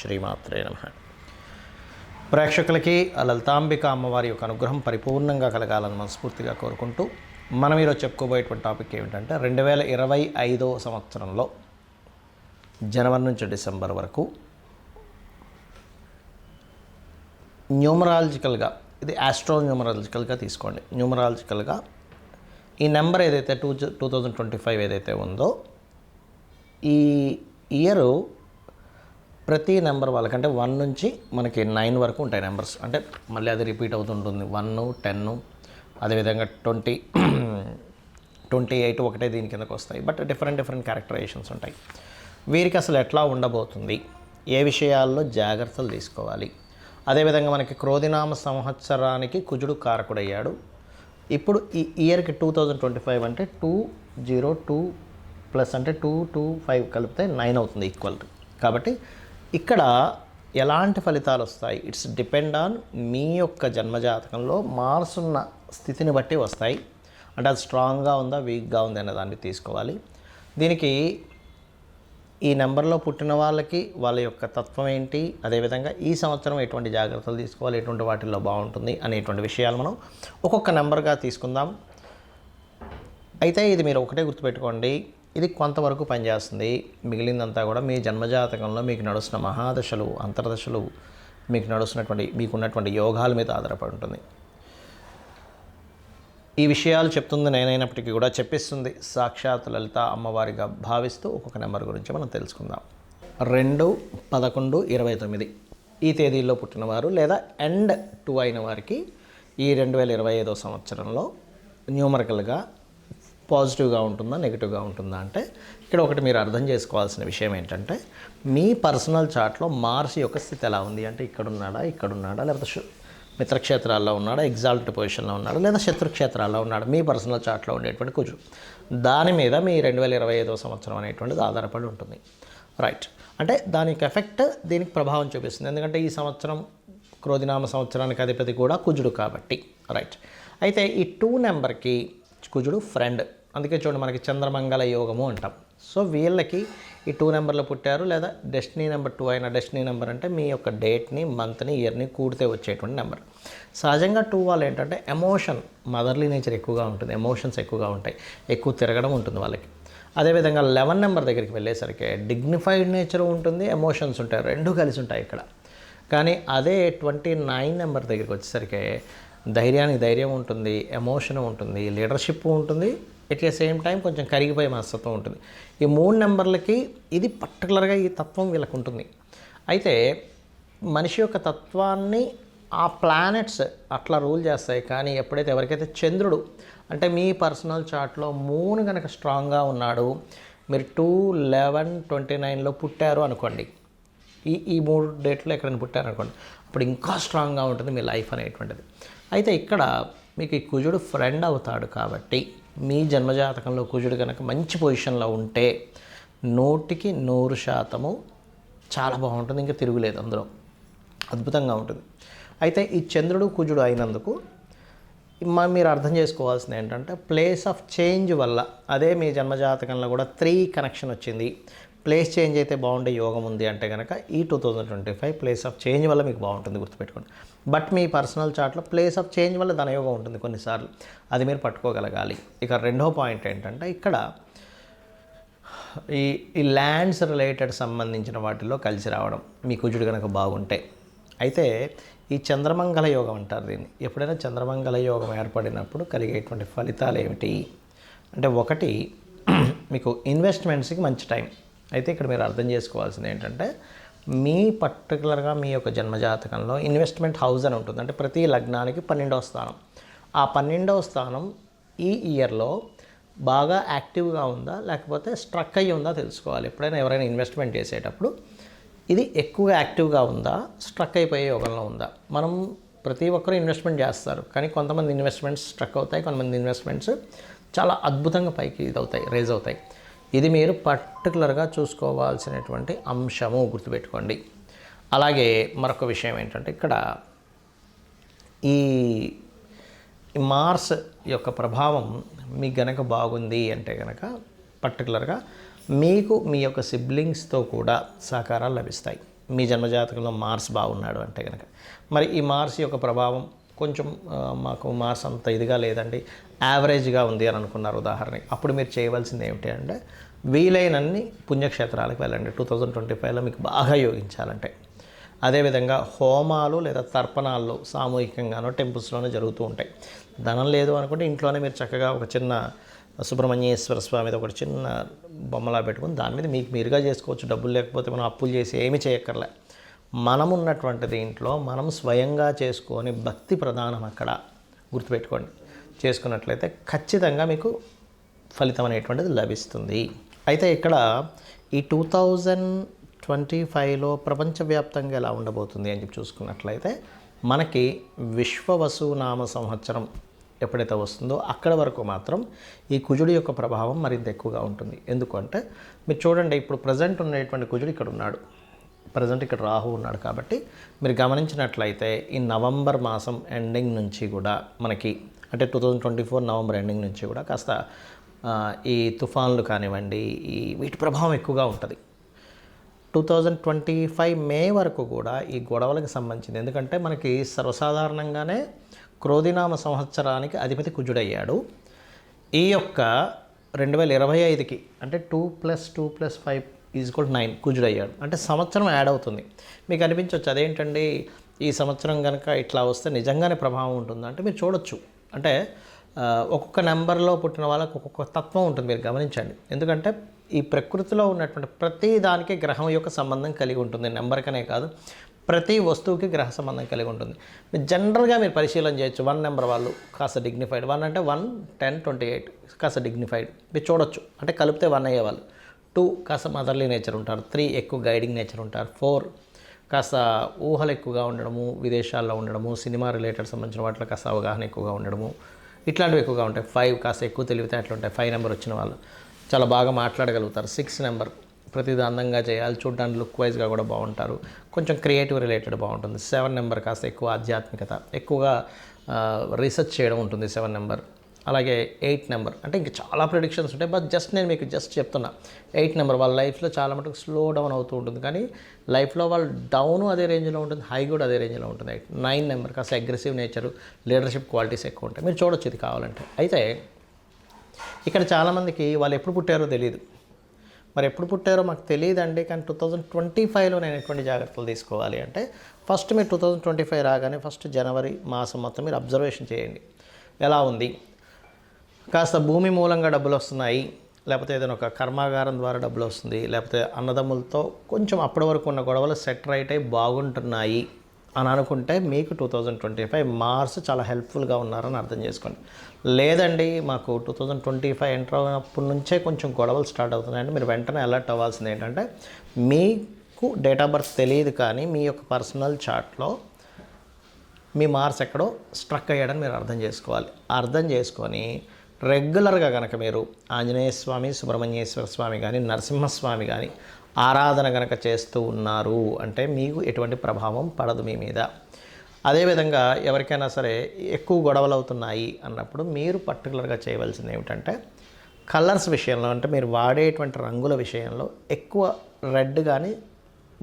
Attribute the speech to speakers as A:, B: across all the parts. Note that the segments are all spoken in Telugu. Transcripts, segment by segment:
A: శ్రీమాత్రే నమ. ప్రేక్షకులకి లలితాంబిక అమ్మవారి యొక్క అనుగ్రహం పరిపూర్ణంగా కలగాలని మనస్ఫూర్తిగా కోరుకుంటూ మనం ఈరోజు చెప్పుకోబోయేటువంటి టాపిక్ ఏమిటంటే రెండు వేల ఇరవై ఐదో సంవత్సరంలో జనవరి నుంచి డిసెంబర్ వరకు న్యూమరాలజికల్గా ఇది ఆస్ట్రో న్యూమరాలజికల్గా తీసుకోండి. న్యూమరాలజికల్గా ఈ నెంబర్ ఏదైతే two two thousand twenty five ఏదైతే ఉందో ఈ ఇయరు ప్రతి నెంబర్ వాళ్ళకంటే వన్ నుంచి మనకి నైన్ వరకు ఉంటాయి నెంబర్స్. అంటే మళ్ళీ అది రిపీట్ అవుతుంటుంది. వన్ టెన్ అదేవిధంగా ట్వంటీ ట్వంటీ ఎయిట్ ఒకటే దీని కిందకు వస్తాయి. బట్ డిఫరెంట్ డిఫరెంట్ క్యారెక్టరైజేషన్స్ ఉంటాయి. వీరికి అసలు ఎట్లా ఉండబోతుంది? ఏ విషయాల్లో జాగ్రత్తలు తీసుకోవాలి? అదేవిధంగా మనకి క్రోధినామ సంవత్సరానికి కుజుడు కారకుడయ్యాడు. ఇప్పుడు ఈ ఇయర్కి టూ థౌజండ్ ట్వంటీ ఫైవ్ అంటే టూ జీరో టూ ప్లస్ అంటే టూ టూ ఫైవ్ కలిపితే నైన్ అవుతుంది ఈక్వల్. కాబట్టి ఇక్కడ ఎలాంటి ఫలితాలు వస్తాయి? ఇట్స్ డిపెండ్ ఆన్ మీ యొక్క జన్మజాతకంలో మార్స్ ఉన్న స్థితిని బట్టి వస్తాయి. అంటే అది స్ట్రాంగ్గా ఉందా వీక్గా ఉందా అనే దాన్ని తీసుకోవాలి. దీనికి ఈ నెంబర్లో పుట్టిన వాళ్ళకి వాళ్ళ యొక్క తత్వం ఏంటి అదేవిధంగా ఈ సంవత్సరం ఎటువంటి జాగ్రత్తలు తీసుకోవాలి ఎటువంటి వాటిల్లో బాగుంటుంది అనేటువంటి విషయాలు మనం ఒక్కొక్క నెంబర్గా తీసుకుందాం. అయితే ఇది మీరు ఒకటే గుర్తుపెట్టుకోండి. ఇది కొంతవరకు పనిచేస్తుంది. మిగిలిందంతా కూడా మీ జన్మజాతకంలో మీకు నడుస్తున్న మహాదశలు అంతర్దశలు మీకు నడుస్తున్నటువంటి మీకున్నటువంటి యోగాల మీద ఆధారపడి ఉంటుంది. ఈ విషయాలు చెప్తుంది నేనైనప్పటికీ కూడా చెప్పిస్తుంది సాక్షాత్ లలిత అమ్మవారిగా భావిస్తూ ఒక్కొక్క నెంబర్ గురించి మనం తెలుసుకుందాం. రెండు పదకొండు ఇరవై తొమ్మిది. ఈ తేదీల్లో పుట్టినవారు లేదా ఎండ్ టూ అయిన వారికి ఈ రెండు వేల ఇరవై ఐదో సంవత్సరంలో న్యూమరికల్గా పాజిటివ్గా ఉంటుందా నెగిటివ్గా ఉంటుందా అంటే ఇక్కడ ఒకటి మీరు అర్థం చేసుకోవాల్సిన విషయం ఏంటంటే మీ పర్సనల్ చార్ట్లో మార్స్ యొక్క స్థితి ఎలా ఉంది? అంటే ఇక్కడ ఉన్నాడా ఇక్కడ ఉన్నాడా లేకపోతే మిత్రక్షేత్రాల్లో ఉన్నాడా ఎగ్జాల్ట్ పొజిషన్లో ఉన్నాడా లేదా శత్రుక్షేత్రాల్లో ఉన్నాడా? మీ పర్సనల్ చార్ట్లో ఉండేటువంటి కుజుడు. దాని మీద మీ రెండు వేల ఇరవై ఐదో సంవత్సరం అనేటువంటిది ఆధారపడి ఉంటుంది. రైట్. అంటే దానికి ఎఫెక్ట్ దీనికి ప్రభావం చూపిస్తుంది. ఎందుకంటే ఈ సంవత్సరం క్రోధినామ సంవత్సరానికి అధిపతి కూడా కుజుడు కాబట్టి. రైట్. అయితే ఈ టూ నెంబర్కి కుజుడు ఫ్రెండ్. అందుకే చూడండి మనకి చంద్రమంగళ యోగము అంటాం. సో వీళ్ళకి ఈ టూ నెంబర్లో పుట్టారు లేదా డెస్టినీ నెంబర్ టూ అయిన డెస్టినీ నెంబర్ అంటే మీ యొక్క డేట్ని మంత్ని ఇయర్ని కూడితే వచ్చేటువంటి నెంబర్. సహజంగా టూ వాళ్ళు ఏంటంటే ఎమోషన్ మదర్లీ నేచర్ ఎక్కువగా ఉంటుంది ఎమోషన్స్ ఎక్కువగా ఉంటాయి ఎక్కువ తిరగడం ఉంటుంది వాళ్ళకి. అదేవిధంగా లెవెన్ నెంబర్ దగ్గరికి వెళ్ళేసరికి డిగ్నిఫైడ్ నేచర్ ఉంటుంది ఎమోషన్స్ ఉంటాయి రెండు కలిసి ఉంటాయి ఇక్కడ. కానీ అదే ట్వంటీ నైన్ నెంబర్ దగ్గరికి వచ్చేసరికి ధైర్యానికి ధైర్యం ఉంటుంది ఎమోషన్ ఉంటుంది లీడర్షిప్ ఉంటుంది ఎట్ ద సేమ్ టైం కొంచెం కరిగిపోయే మనస్తత్వం ఉంటుంది. ఈ మూడు నెంబర్లకి ఇది పర్టికులర్గా ఈ తత్వం వీళ్ళకు ఉంటుంది. అయితే మనిషి యొక్క తత్వాన్ని ఆ ప్లానెట్స్ అట్లా రూల్ చేస్తాయి. కానీ ఎప్పుడైతే ఎవరికైతే చంద్రుడు అంటే మీ పర్సనల్ చార్ట్లో మూన్ కనుక స్ట్రాంగ్గా ఉన్నాడు మీరు టూ లెవెన్ ట్వంటీ నైన్లో పుట్టారు అనుకోండి. ఈ ఈ మూడు డేట్లో ఎక్కడైనా పుట్టారు అనుకోండి. అప్పుడు ఇంకా స్ట్రాంగ్గా ఉంటుంది మీ లైఫ్ అనేటువంటిది. అయితే ఇక్కడ మీకు ఈ కుజుడు ఫ్రెండ్ అవుతాడు కాబట్టి మీ జన్మజాతకంలో కుజుడు కనుక మంచి పొజిషన్లో ఉంటే నూటికి నూరు శాతము చాలా బాగుంటుంది ఇంకా తిరుగులేదు అందులో. అద్భుతంగా ఉంటుంది. అయితే ఈ చంద్రుడు కుజుడు అయినందుకు మా మీరు అర్థం చేసుకోవాల్సింది ఏంటంటే ప్లేస్ ఆఫ్ చేంజ్ వల్ల అదే మీ జన్మజాతకంలో కూడా త్రీ కనెక్షన్ వచ్చింది. ప్లేస్ చేంజ్ అయితే బాగుండే యోగం ఉంది అంటే కనుక ఈ two thousand twenty five place of change వల్ల మీకు బాగుంటుంది గుర్తుపెట్టుకోండి. బట్ మీ పర్సనల్ చార్ట్లో ప్లేస్ ఆఫ్ చేంజ్ వల్ల ధనయోగం ఉంటుంది కొన్నిసార్లు. అది మీరు పట్టుకోగలగాలి. ఇక రెండో పాయింట్ ఏంటంటే ఇక్కడ ఈ ఈ ల్యాండ్స్ రిలేటెడ్ సంబంధించిన వాటిల్లో కలిసి రావడం మీ కుజుడు కనుక బాగుంటే. అయితే ఈ చంద్రమంగళ యోగం అంటారు దీన్ని. ఎప్పుడైనా చంద్రమంగళ యోగం ఏర్పడినప్పుడు కలిగేటువంటి ఫలితాలు ఏమిటి? అంటే ఒకటి మీకు ఇన్వెస్ట్మెంట్స్కి మంచి టైం అయితే ఇక్కడ మీరు అర్థం చేసుకోవాల్సింది ఏంటంటే మీ పర్టికులర్గా మీ యొక్క జన్మజాతకంలో ఇన్వెస్ట్మెంట్ హౌస్ అని ఉంటుంది. అంటే ప్రతి లగ్నానికి పన్నెండవ స్థానం. ఆ పన్నెండవ స్థానం ఈ ఇయర్లో బాగా యాక్టివ్గా ఉందా? లేకపోతే స్ట్రక్ అయ్యి ఉందా తెలుసుకోవాలి. ఎప్పుడైనా ఎవరైనా ఇన్వెస్ట్మెంట్ చేసేటప్పుడు ఇది ఎక్కువగా యాక్టివ్గా ఉందా? స్ట్రక్ అయిపోయే యోగంలో ఉందా? మనం ప్రతి ఒక్కరూ ఇన్వెస్ట్మెంట్ చేస్తారు. కానీ కొంతమంది ఇన్వెస్ట్మెంట్స్ స్ట్రక్ అవుతాయి కొంతమంది ఇన్వెస్ట్మెంట్స్ చాలా అద్భుతంగా పైకి ఇది అవుతాయి రేజ్ అవుతాయి. ఇది మీరు పర్టికులర్గా చూసుకోవాల్సినటువంటి అంశము గుర్తుపెట్టుకోండి. అలాగే మరొక విషయం ఏంటంటే ఇక్కడ ఈ మార్స్ యొక్క ప్రభావం మీకు గనక బాగుంది అంటే గనక పర్టికులర్గా మీకు మీ యొక్క సిబ్లింగ్స్తో కూడా సహకారాలు లభిస్తాయి. మీ జన్మజాతకంలో మార్స్ బాగున్నాడు అంటే కనుక మరి ఈ మార్స్ యొక్క ప్రభావం కొంచెం మాకు మాస్ అంత ఇదిగా లేదండి. యావరేజ్గా ఉంది అని అనుకున్నారు ఉదాహరణకి. అప్పుడు మీరు చేయవలసింది ఏమిటి అంటే వీలైనన్ని పుణ్యక్షేత్రాలకు వెళ్ళండి. టూ థౌజండ్ ట్వంటీ ఫైవ్లో మీకు బాగా యోగించాలంటే. అదేవిధంగా హోమాలు లేదా తర్పణాల్లో సామూహికంగానో టెంపుల్స్లోనే జరుగుతూ ఉంటాయి. ధనం లేదు అనుకుంటే ఇంట్లోనే మీరు చక్కగా ఒక చిన్న సుబ్రహ్మణ్యేశ్వర స్వామి మీద ఒకటి చిన్న బొమ్మలా పెట్టుకుని దాని మీద మీకు మీరుగా చేసుకోవచ్చు. డబ్బులు లేకపోతే మనం అప్పులు చేసి ఏమీ చేయక్కర్లే. మనం ఉన్నటువంటి దీంట్లో మనం స్వయంగా చేసుకొని భక్తి ప్రధానం అక్కడ. గుర్తుపెట్టుకోండి. చేసుకున్నట్లయితే ఖచ్చితంగా మీకు ఫలితం అనేటువంటిది లభిస్తుంది. అయితే ఇక్కడ ఈ టూ థౌజండ్ ట్వంటీ ఫైవ్లో ప్రపంచవ్యాప్తంగా ఎలా ఉండబోతుంది అని చెప్పి చూసుకున్నట్లయితే మనకి విశ్వవసునామ సంవత్సరం ఎప్పుడైతే వస్తుందో అక్కడ వరకు మాత్రం ఈ కుజుడి యొక్క ప్రభావం మరింత ఎక్కువగా ఉంటుంది. ఎందుకంటే మీరు చూడండి ఇప్పుడు ప్రజెంట్ ఉన్నటువంటి కుజుడు ఇక్కడ ఉన్నాడు. ప్రజెంట్ ఇక్కడ రాహు ఉన్నాడు కాబట్టి మీరు గమనించినట్లయితే ఈ నవంబర్ మాసం ఎండింగ్ నుంచి కూడా మనకి అంటే two thousand twenty four November ending నుంచి కూడా కాస్త ఈ తుఫాన్లు కానివ్వండి ఈ వీటి ప్రభావం ఎక్కువగా ఉంటుంది. Two thousand twenty five May వరకు కూడా ఈ గొడవలకు సంబంధించింది. ఎందుకంటే మనకి సర్వసాధారణంగానే క్రోధినామ సంవత్సరానికి అధిపతి కుజుడయ్యాడు. ఈ యొక్క రెండు వేల ఇరవై ఐదుకి అంటే two plus two plus five is కూడా నైన్ కుజుడయ్యాడు. అంటే సంవత్సరం యాడ్ అవుతుంది. మీకు అనిపించవచ్చు అదేంటండి? ఈ సంవత్సరం కనుక ఇట్లా వస్తే నిజంగానే ప్రభావం ఉంటుందా? అంటే మీరు చూడొచ్చు. అంటే ఒక్కొక్క నెంబర్లో పుట్టిన వాళ్ళకి ఒక్కొక్క తత్వం ఉంటుంది. మీరు గమనించండి. ఎందుకంటే ఈ ప్రకృతిలో ఉన్నటువంటి ప్రతి దానికి గ్రహం యొక్క సంబంధం కలిగి ఉంటుంది. నెంబర్కనే కాదు. ప్రతి వస్తువుకి గ్రహ సంబంధం కలిగి ఉంటుంది. మీరు జనరల్గా మీరు పరిశీలన చేయొచ్చు. వన్ నెంబర్ వాళ్ళు కాస్త డిగ్నిఫైడ్ వన్ అంటే వన్ టెన్ ట్వంటీ ఎయిట్ కాస్త డిగ్నిఫైడ్ మీరు చూడొచ్చు. అంటే కలిపితే వన్ అయ్యేవాళ్ళు. టూ కాస్త మదర్లీ నేచర్ ఉంటారు త్రీ ఎక్కువ గైడింగ్ నేచర్ ఉంటారు ఫోర్ కాస్త ఊహలు ఎక్కువగా ఉండడము విదేశాల్లో ఉండడము సినిమా రిలేటెడ్ సంబంధించిన వాటిలో కాస్త అవగాహన ఎక్కువగా ఉండడము ఇట్లాంటివి ఎక్కువగా ఉంటాయి. ఫైవ్ కాస్త ఎక్కువ తెలివితేటలు ఉంటాయి. ఫైవ్ నెంబర్ వచ్చిన వాళ్ళు చాలా బాగా మాట్లాడగలుగుతారు. సిక్స్ నెంబర్ ప్రతిదీ అందంగా చేయాలి చూడడానికి లుక్ వైజ్గా కూడా బాగుంటారు. కొంచెం క్రియేటివ్ రిలేటెడ్ బాగుంటుంది. సెవెన్ నెంబర్ కాస్త ఎక్కువ ఆధ్యాత్మికత ఎక్కువగా రీసెర్చ్ చేయడం ఉంటుంది సెవెన్ నెంబర్. అలాగే ఎయిట్ నెంబర్. అంటే ఇంకా చాలా ప్రిడిక్షన్స్ ఉంటాయి. బట్ జస్ట్ నేను మీకు జస్ట్ చెప్తున్నా. ఎయిట్ నెంబర్ వాళ్ళ లైఫ్లో చాలా మటుకు స్లో డౌన్ అవుతూ ఉంటుంది. కానీ లైఫ్లో వాళ్ళు డౌన్ అదే రేంజ్లో ఉంటుంది. హై కూడా అదే రేంజ్లో ఉంటుంది. ఎయిట్ నైన్ నెంబర్ కాస్త అగ్రెసివ్ నేచర్ లీడర్షిప్ క్వాలిటీస్ ఎక్కువ ఉంటాయి. మీరు చూడొచ్చు ఇది కావాలంటే. అయితే ఇక్కడ చాలామందికి వాళ్ళు ఎప్పుడు పుట్టారో తెలియదు మరి ఎప్పుడు పుట్టారో మాకు తెలియదండి. కానీ టూ థౌజండ్ ట్వంటీ ఫైవ్లో నేను ఎటువంటి జాగ్రత్తలు తీసుకోవాలి అంటే ఫస్ట్ మీరు టూ థౌజండ్ ట్వంటీ ఫైవ్ రాగానే ఫస్ట్ జనవరి మాసం మొత్తం మీరు అబ్జర్వేషన్ చేయండి. ఎలా ఉంది? కాస్త భూమి మూలంగా డబ్బులు వస్తున్నాయి లేకపోతే ఏదైనా ఒక కర్మాగారం ద్వారా డబ్బులు వస్తుంది లేకపోతే అన్నదమ్ములతో కొంచెం అప్పటి వరకు ఉన్న గొడవలు సెట్ రైట్ అయి బాగుంటున్నాయి అని అనుకుంటే మీకు two thousand twenty five Mars చాలా హెల్ప్ఫుల్గా ఉన్నారని అర్థం చేసుకోండి. లేదండి మాకు two thousand twenty five enter అయినప్పటి నుంచే కొంచెం గొడవలు స్టార్ట్ అవుతున్నాయంటే మీరు వెంటనే అలర్ట్ అవ్వాల్సింది ఏంటంటే మీకు డేట్ ఆఫ్ బర్త్ తెలియదు కానీ మీ యొక్క పర్సనల్ చార్ట్లో మీ మార్స్ ఎక్కడో స్ట్రక్ అయ్యాడని మీరు అర్థం చేసుకోవాలి. అర్థం చేసుకొని రెగ్యులర్గా కనుక మీరు ఆంజనేయ స్వామి సుబ్రహ్మణ్యేశ్వర స్వామి కానీ నరసింహస్వామి కానీ ఆరాధన కనుక చేస్తూ ఉన్నారు అంటే మీకు ఎటువంటి ప్రభావం పడదు మీ మీద. అదేవిధంగా ఎవరికైనా సరే ఎక్కువ గొడవలు అవుతున్నాయి అన్నప్పుడు మీరు పర్టికులర్గా చేయవలసింది ఏమిటంటే కలర్స్ విషయంలో అంటే మీరు వాడేటువంటి రంగుల విషయంలో ఎక్కువ రెడ్ కానీ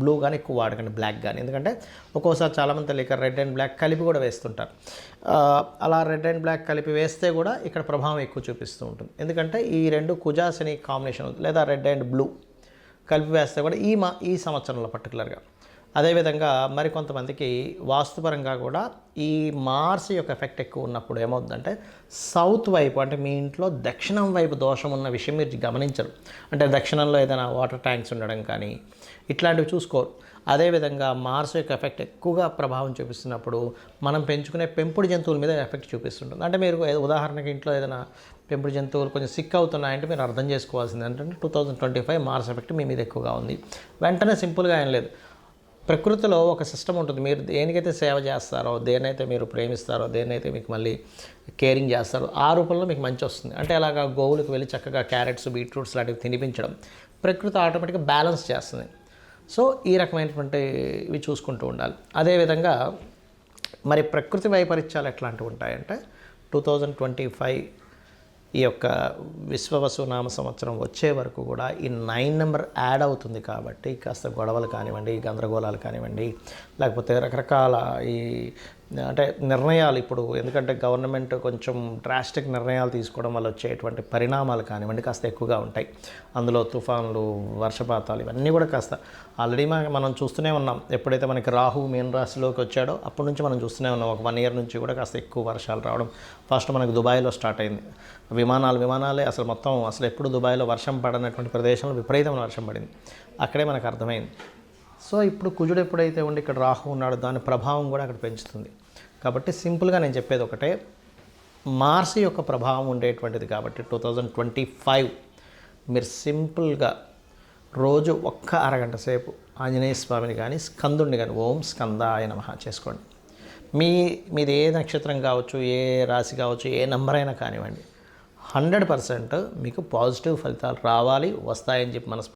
A: బ్లూ కానీ ఎక్కువ వాడకండి బ్లాక్ కానీ ఎందుకంటే ఒక్కోసారి చాలామంది తెలియక రెడ్ అండ్ బ్లాక్ కలిపి కూడా వేస్తుంటారు. అలా రెడ్ అండ్ బ్లాక్ కలిపి వేస్తే కూడా ఇక్కడ ప్రభావం ఎక్కువ చూపిస్తూ ఉంటుంది. ఎందుకంటే ఈ రెండు కుజాసిని కాంబినేషన్ లేదా రెడ్ అండ్ బ్లూ కలిపి వేస్తే కూడా ఈ మా ఈ సంవత్సరంలో పర్టికులర్గా అదేవిధంగా మరికొంతమందికి వాస్తుపరంగా కూడా ఈ మార్స్ యొక్క ఎఫెక్ట్ ఎక్కువ ఉన్నప్పుడు ఏమవుతుందంటే సౌత్ వైపు అంటే మీ ఇంట్లో దక్షిణం వైపు దోషం ఉన్న విషయం మీరు గమనించరు. అంటే దక్షిణంలో ఏదైనా వాటర్ ట్యాంక్స్ ఉండడం కానీ ఇట్లాంటివి చూసుకోరు. అదేవిధంగా మార్స్ యొక్క ఎఫెక్ట్ ఎక్కువగా ప్రభావం చూపిస్తున్నప్పుడు మనం పెంచుకునే పెంపుడు జంతువుల మీద ఎఫెక్ట్ చూపిస్తుంటుంది. అంటే మీరు ఉదాహరణకి ఇంట్లో ఏదైనా పెంపుడు జంతువులు కొంచెం సిక్ అవుతున్నాయంటే మీరు అర్థం చేసుకోవాల్సింది ఏంటంటే two thousand twenty five Mars effect మీ మీద ఎక్కువగా ఉంది. వెంటనే సింపుల్గా ఏం లేదు. ప్రకృతిలో ఒక సిస్టమ్ ఉంటుంది. మీరు దేనికైతే సేవ చేస్తారో దేనైతే మీరు ప్రేమిస్తారో దేనైతే మీకు మళ్ళీ కేరింగ్ చేస్తారో ఆ రూపంలో మీకు మంచి వస్తుంది. అంటే అలాగా గోవులకు వెళ్ళి చక్కగా క్యారెట్స్ బీట్రూట్స్ లాంటివి తినిపించడం ప్రకృతి ఆటోమేటిక్గా బ్యాలెన్స్ చేస్తుంది. సో ఈ రకమైనటువంటి ఇవి చూసుకుంటూ ఉండాలి. అదేవిధంగా మరి ప్రకృతి వైపరీత్యాలు ఎట్లాంటివి ఉంటాయంటే టూ థౌజండ్ ట్వంటీ ఫైవ్ ఈ యొక్క విశ్వవసునామ సంవత్సరం వచ్చే వరకు కూడా ఈ నైన్ నెంబర్ యాడ్ అవుతుంది కాబట్టి కాస్త గొడవలు కానివ్వండి గందరగోళాలు కానివ్వండి లేకపోతే రకరకాల ఈ అంటే నిర్ణయాలు ఇప్పుడు ఎందుకంటే గవర్నమెంట్ కొంచెం డ్రాస్టిక్ నిర్ణయాలు తీసుకోవడం వల్ల వచ్చేటువంటి పరిణామాలు కానివ్వండి కాస్త ఎక్కువగా ఉంటాయి. అందులో తుఫాన్లు వర్షపాతాలు ఇవన్నీ కూడా కాస్త ఆల్రెడీ మనం చూస్తూనే ఉన్నాం. ఎప్పుడైతే మనకి రాహు మీన రాశిలోకి వచ్చాడో అప్పటి నుంచి మనం చూస్తూనే ఉన్నాం. ఒక వన్ ఇయర్ నుంచి కూడా కాస్త ఎక్కువ వర్షాలు రావడం ఫస్ట్ మనకి దుబాయ్లో స్టార్ట్ అయింది. విమానాలు విమానాలే అసలు మొత్తం అసలు ఎప్పుడు దుబాయ్లో వర్షం పడనటువంటి ప్రదేశంలో విపరీతమైన వర్షం పడింది. అక్కడే మనకు అర్థమైంది. సో ఇప్పుడు కుజుడు ఎప్పుడైతే ఉండి ఇక్కడ రాహు ఉన్నాడో దాని ప్రభావం కూడా అక్కడ పెంచుతుంది. కాబట్టి సింపుల్గా నేను చెప్పేది ఒకటే. మార్స్ యొక్క ప్రభావం ఉండేటువంటిది కాబట్టి టూ థౌజండ్ ట్వంటీ ఫైవ్ మీరు సింపుల్గా రోజు ఒక్క అరగంట సేపు ఆంజనేయ స్వామిని కానీ స్కందుడిని కానీ ఓం స్కందాయ నమః చేసుకోండి. మీ మీది ఏ నక్షత్రం కావచ్చు ఏ రాశి కావచ్చు ఏ నెంబర్ అయినా కానివ్వండి. హండ్రెడ్ పర్సెంట్ మీకు పాజిటివ్ ఫలితాలు రావాలి వస్తాయని చెప్పి మనస్ఫూర్తి